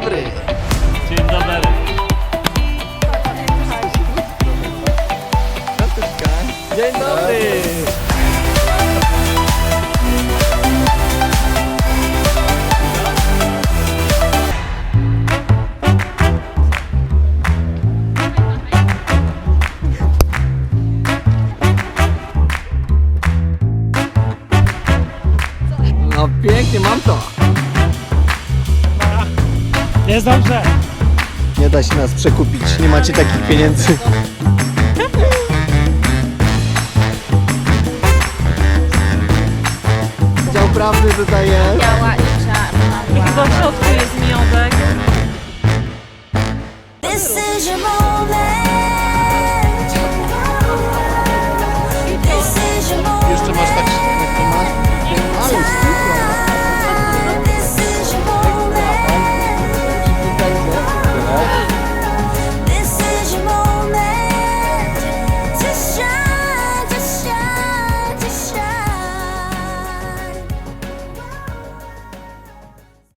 dobry. Dzień dobry. Dzień dobry. No pięknie, mam to. Jest dobrze. Nie da się nas przekupić, nie macie takich pieniędzy. Dział prawdy tutaj jest. Biała i czarna. Chyba w środku jest miodek. This is your moment.